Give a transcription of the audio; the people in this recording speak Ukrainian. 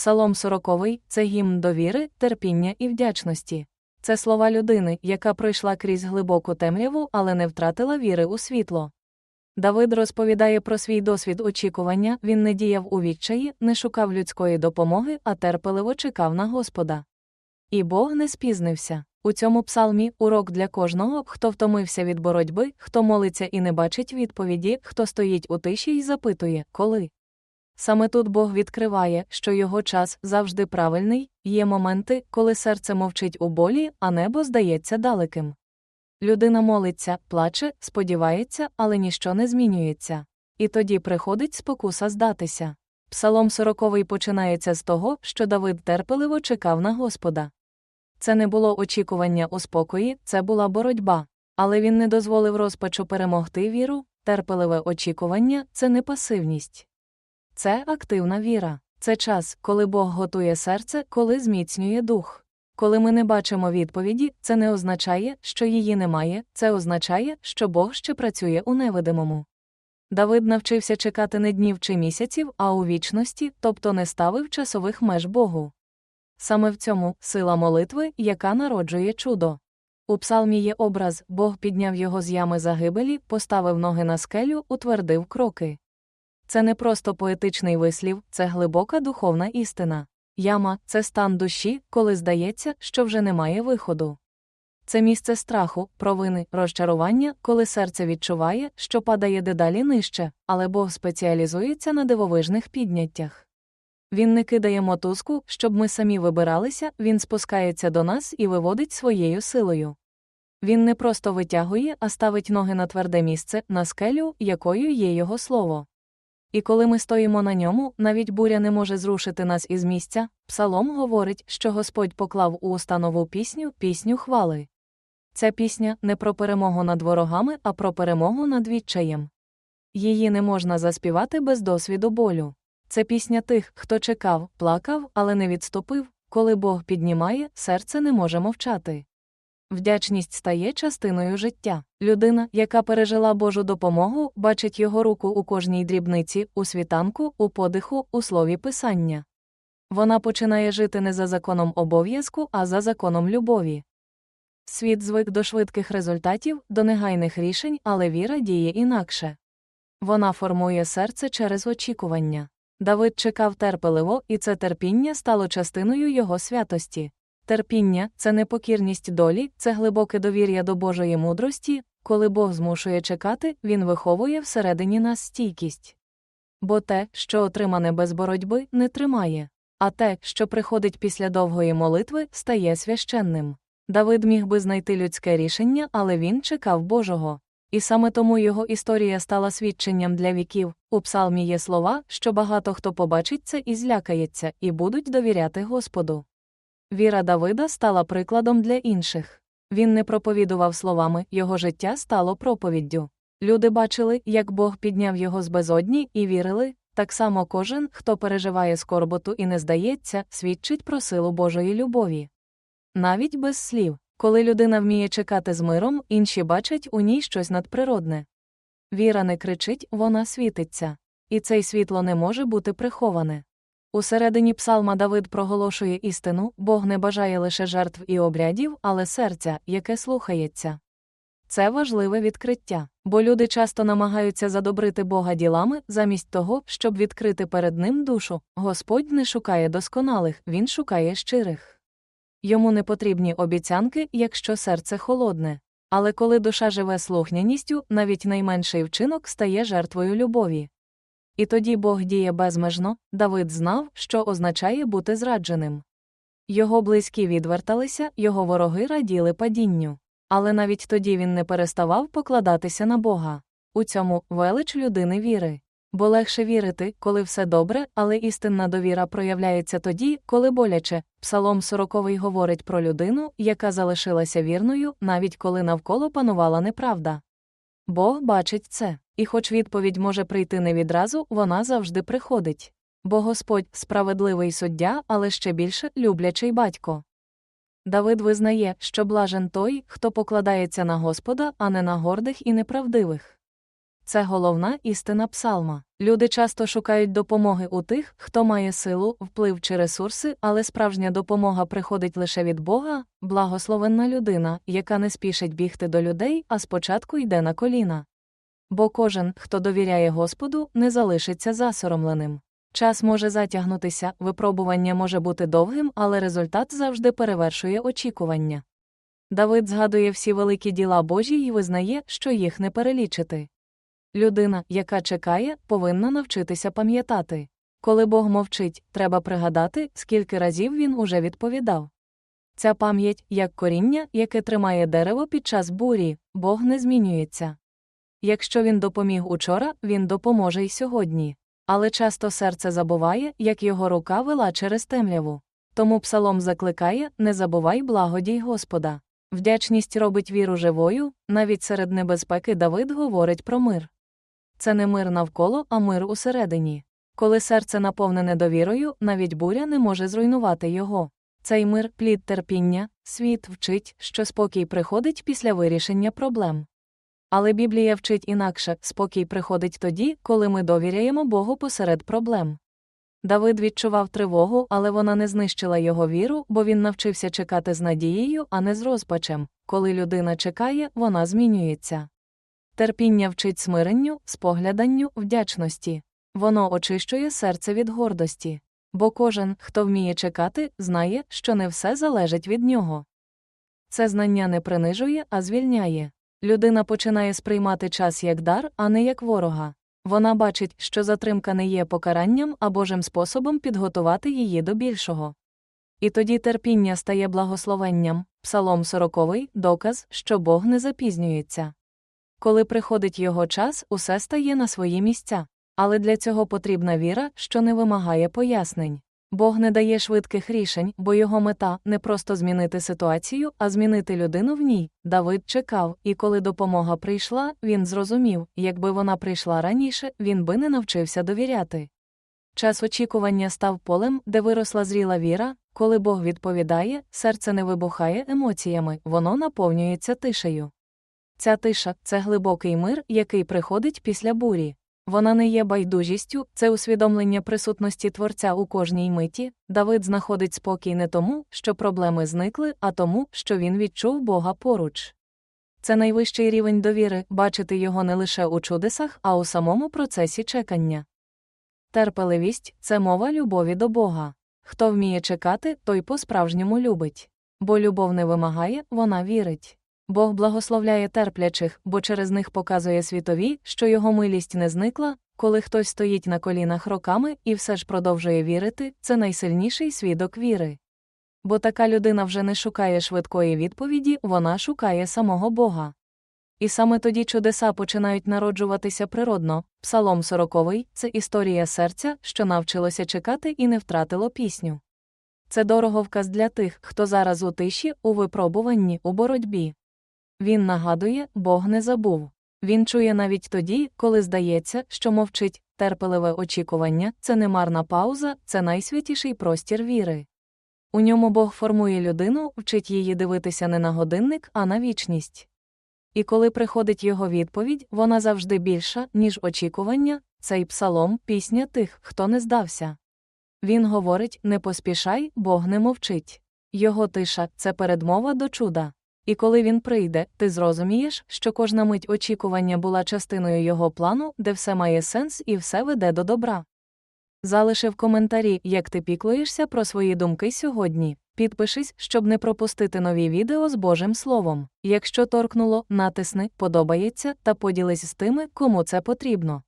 Псалом 40 – це гімн довіри, терпіння і вдячності. Це слова людини, яка пройшла крізь глибоку темряву, але не втратила віри у світло. Давид розповідає про свій досвід очікування, він не діяв у відчаї, не шукав людської допомоги, а терпеливо чекав на Господа. І Бог не спізнився. У цьому псалмі урок для кожного, хто втомився від боротьби, хто молиться і не бачить відповіді, хто стоїть у тиші і запитує, коли. Саме тут Бог відкриває, що його час завжди правильний, є моменти, коли серце мовчить у болі, а небо здається далеким. Людина молиться, плаче, сподівається, але ніщо не змінюється. І тоді приходить спокуса здатися. Псалом 40 починається з того, що Давид терпеливо чекав на Господа. Це не було очікування у спокої, це була боротьба. Але він не дозволив розпачу перемогти віру, терпеливе очікування це не пасивність. Це активна віра, це час, коли Бог готує серце, коли зміцнює дух. Коли ми не бачимо відповіді, це не означає, що її немає, це означає, що Бог ще працює у невидимому. Давид навчився чекати не днів чи місяців, а у вічності, тобто не ставив часових меж Богу. Саме в цьому сила молитви, яка народжує чудо. У псалмі є образ Бог підняв його з ями загибелі, поставив ноги на скелю, утвердив кроки. Це не просто поетичний вислів, це глибока духовна істина. Яма це стан душі, коли здається, що вже немає виходу. Це місце страху, провини, розчарування, коли серце відчуває, що падає дедалі нижче, але Бог спеціалізується на дивовижних підняттях. Він не кидає мотузку, щоб ми самі вибиралися, він спускається до нас і виводить своєю силою. Він не просто витягує, а ставить ноги на тверде місце, на скелю, якою є його слово. І коли ми стоїмо на ньому, навіть буря не може зрушити нас із місця, псалом говорить, що Господь поклав у установу пісню, пісню хвали. Ця пісня не про перемогу над ворогами, а про перемогу над відчаєм. Її не можна заспівати без досвіду болю. Це пісня тих, хто чекав, плакав, але не відступив, коли Бог піднімає, серце не може мовчати. Вдячність стає частиною життя. Людина, яка пережила Божу допомогу, бачить його руку у кожній дрібниці, у світанку, у подиху, у слові писання. Вона починає жити не за законом обов'язку, а за законом любові. Світ звик до швидких результатів, до негайних рішень, але віра діє інакше. Вона формує серце через очікування. Давид чекав терпеливо, і це терпіння стало частиною його святості. Терпіння це непокірність долі, це глибоке довір'я до Божої мудрості, коли Бог змушує чекати, Він виховує всередині нас стійкість. Бо те, що отримане без боротьби, не тримає, а те, що приходить після довгої молитви, стає священним. Давид міг би знайти людське рішення, але він чекав Божого. І саме тому його історія стала свідченням для віків. У псалмі є слова, що багато хто побачить це і злякається, і будуть довіряти Господу. Віра Давида стала прикладом для інших. Він не проповідував словами, його життя стало проповіддю. Люди бачили, як Бог підняв його з безодні, і вірили. Так само кожен, хто переживає скорботу і не здається, свідчить про силу Божої любові. Навіть без слів, коли людина вміє чекати з миром, інші бачать у ній щось надприродне. Віра не кричить, вона світиться. І цей світло не може бути приховане. У середині псалма Давид проголошує істину, Бог не бажає лише жертв і обрядів, але серця, яке слухається. Це важливе відкриття, бо люди часто намагаються задобрити Бога ділами, замість того, щоб відкрити перед ним душу. Господь не шукає досконалих, він шукає щирих. Йому не потрібні обіцянки, якщо серце холодне. Але коли душа живе слухняністю, навіть найменший вчинок стає жертвою любові. І тоді Бог діє безмежно, Давид знав, що означає бути зрадженим. Його близькі відверталися, його вороги раділи падінню. Але навіть тоді він не переставав покладатися на Бога. У цьому велич людини віри. Бо легше вірити, коли все добре, але істинна довіра проявляється тоді, коли боляче. Псалом 40 говорить про людину, яка залишилася вірною, навіть коли навколо панувала неправда. Бог бачить це, і хоч відповідь може прийти не відразу, вона завжди приходить. Бо Господь справедливий суддя, але ще більше люблячий батько. Давид визнає, що блажен той, хто покладається на Господа, а не на гордих і неправдивих. Це головна істина псалма. Люди часто шукають допомоги у тих, хто має силу, вплив чи ресурси, але справжня допомога приходить лише від Бога, благословенна людина, яка не спішить бігти до людей, а спочатку йде на коліна. Бо кожен, хто довіряє Господу, не залишиться засоромленим. Час може затягнутися, випробування може бути довгим, але результат завжди перевершує очікування. Давид згадує всі великі діла Божі і визнає, що їх не перелічити. Людина, яка чекає, повинна навчитися пам'ятати. Коли Бог мовчить, треба пригадати, скільки разів він уже відповідав. Ця пам'ять, як коріння, яке тримає дерево під час бурі, Бог не змінюється. Якщо він допоміг учора, він допоможе й сьогодні. Але часто серце забуває, як його рука вела через темряву. Тому псалом закликає не забувай благодій Господа. Вдячність робить віру живою, навіть серед небезпеки Давид говорить про мир. Це не мир навколо, а мир усередині. Коли серце наповнене довірою, навіть буря не може зруйнувати його. Цей мир плід терпіння, світ вчить, що спокій приходить після вирішення проблем. Але Біблія вчить інакше спокій приходить тоді, коли ми довіряємо Богу посеред проблем. Давид відчував тривогу, але вона не знищила його віру, бо він навчився чекати з надією, а не з розпачем. Коли людина чекає, вона змінюється. Терпіння вчить смиренню, спогляданню, вдячності. Воно очищує серце від гордості. Бо кожен, хто вміє чекати, знає, що не все залежить від нього. Це знання не принижує, а звільняє. Людина починає сприймати час як дар, а не як ворога. Вона бачить, що затримка не є покаранням, а Божим способом підготувати її до більшого. І тоді терпіння стає благословенням, Псалом 40 – доказ, що Бог не запізнюється. Коли приходить його час, усе стає на свої місця. Але для цього потрібна віра, що не вимагає пояснень. Бог не дає швидких рішень, бо його мета не просто змінити ситуацію, а змінити людину в ній. Давид чекав, і коли допомога прийшла, він зрозумів, якби вона прийшла раніше, він би не навчився довіряти. Час очікування став полем, де виросла зріла віра, коли Бог відповідає, серце не вибухає емоціями, воно наповнюється тишею. Ця тиша це глибокий мир, який приходить після бурі. Вона не є байдужістю, це усвідомлення присутності творця у кожній миті. Давид знаходить спокій не тому, що проблеми зникли, а тому, що він відчув Бога поруч. Це найвищий рівень довіри бачити його не лише у чудесах, а у самому процесі чекання. Терпеливість це мова любові до Бога. Хто вміє чекати, той по-справжньому любить. Бо любов не вимагає, вона вірить. Бог благословляє терплячих, бо через них показує світові, що його милість не зникла, коли хтось стоїть на колінах роками і все ж продовжує вірити, це найсильніший свідок віри. Бо така людина вже не шукає швидкої відповіді, вона шукає самого Бога. І саме тоді чудеса починають народжуватися природно. Псалом 40 – це історія серця, що навчилося чекати і не втратило пісню. Це дороговказ для тих, хто зараз у тиші, у випробуванні, у боротьбі. Він нагадує, Бог не забув. Він чує навіть тоді, коли здається, що мовчить, терпеливе очікування це не марна пауза, це найсвятіший простір віри. У ньому Бог формує людину, вчить її дивитися не на годинник, а на вічність. І коли приходить його відповідь, вона завжди більша, ніж очікування, цей псалом пісня тих, хто не здався. Він говорить не поспішай, Бог не мовчить. Його тиша це передмова до чуда. І коли він прийде, ти зрозумієш, що кожна мить очікування була частиною його плану, де все має сенс і все веде до добра. Залиши в коментарі, як ти піклуєшся про свої думки сьогодні. Підпишись, щоб не пропустити нові відео з Божим Словом. Якщо торкнуло, натисни, подобається та поділись з тими, кому це потрібно.